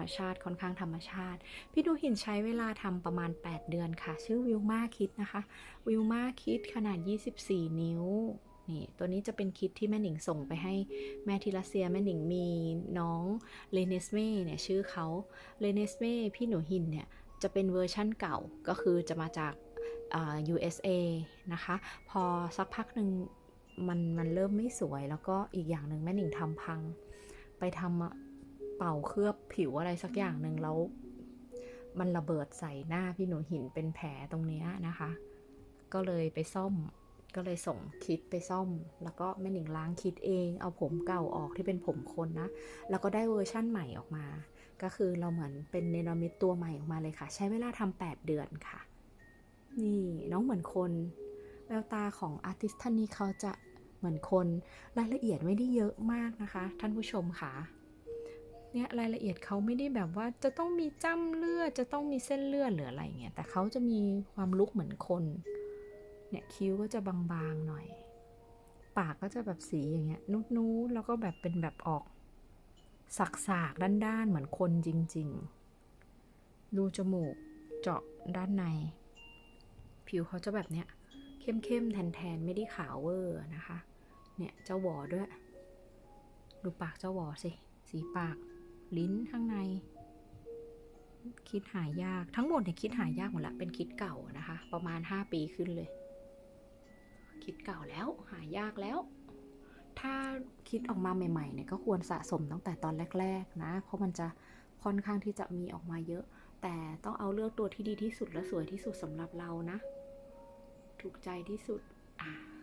มชาติค่อนข้างธรรมชาติ พี่ดูหินใช้เวลาทำประมาณ 8 เดือนค่ะ ชื่อวิลมาคิดนะคะวิลมาคิดขนาด 24 นิ้วนี่ตัวนี้จะเป็นคิดที่แม่หนิงส่งไปให้แม่ทีรัสเซียแม่หนิงมีน้องเลเนสเม่เนี่ยชื่อเขาเลเนสเม่พี่หนูหินเนี่ยจะเป็นเวอร์ชั่นเก่าก็คือจะมาจากอ่า USA นะคะ พอสักพักหนึ่งมันมันเริ่มไม่สวยแล้วก็อีกอย่างหนึ่งแม่หนิงทำพัง ไปทำ เป่าเคลือบผิวอะไรสักอย่างหนึ่งแล้ว มันระเบิดใส่หน้าพี่หนูหินเป็นแผลตรงเนี้ยนะคะ ก็เลยไปซ่อมก็เลยส่งคิดไปซ่อม แล้วก็แม่หนิงล้างคิดเอง เอาผมเก่าออกที่เป็นผมคนนะ แล้วก็ได้เวอร์ชั่นใหม่ออกมา ก็คือเราเหมือนเป็นเนรมิตตัวใหม่ออกมาเลยค่ะ ใช้เวลาทำ8เดือนค่ะ นี่น้องเหมือนคน แววตาของอาร์ติสท่านนี้เขาจะเหมือนคน รายละเอียดไม่ได้เยอะมากนะคะ ท่านผู้ชมค่ะ เนี่ยรายละเอียดเขาไม่ได้แบบว่าจะต้องมีจ้ำเลือดจะต้องมีเส้นเลือดหรืออะไรเงี้ยแต่เขาจะมีความลุกเหมือนคนเนี่ยคิ้วก็จะบางๆหน่อย ปากก็จะแบบสีอย่างเงี้ยนุดๆแล้วก็แบบเป็นแบบออกสักๆด้านๆเหมือนคนจริง ๆ ดูจมูกเจาะด้านใน ผิวเขาจะแบบเนี้ยเข้มๆแทนๆไม่ได้ขาวเวอร์นะคะ เนี่ยเจ้าหวอด้วย ดูปากเจ้าหวอสิ สีปาก ลิ้นข้างใน คิดหายากทั้งหมดเนี่ยคิดหายากหมดละเป็นคิดเก่านะคะ ประมาณ 5 ปีขึ้นเลย คิดเก่าแล้วหายากแล้ว ถ้าคิดออกมาใหม่ๆเนี่ยก็ควรสะสมตั้งแต่ตอนแรก ๆ นะ เพราะมันจะค่อนข้างที่จะมีออกมาเยอะ แต่ต้องเอาเลือกตัวที่ดีที่สุดและสวยที่สุดสำหรับเรานะ ถูกใจที่สุดอ่า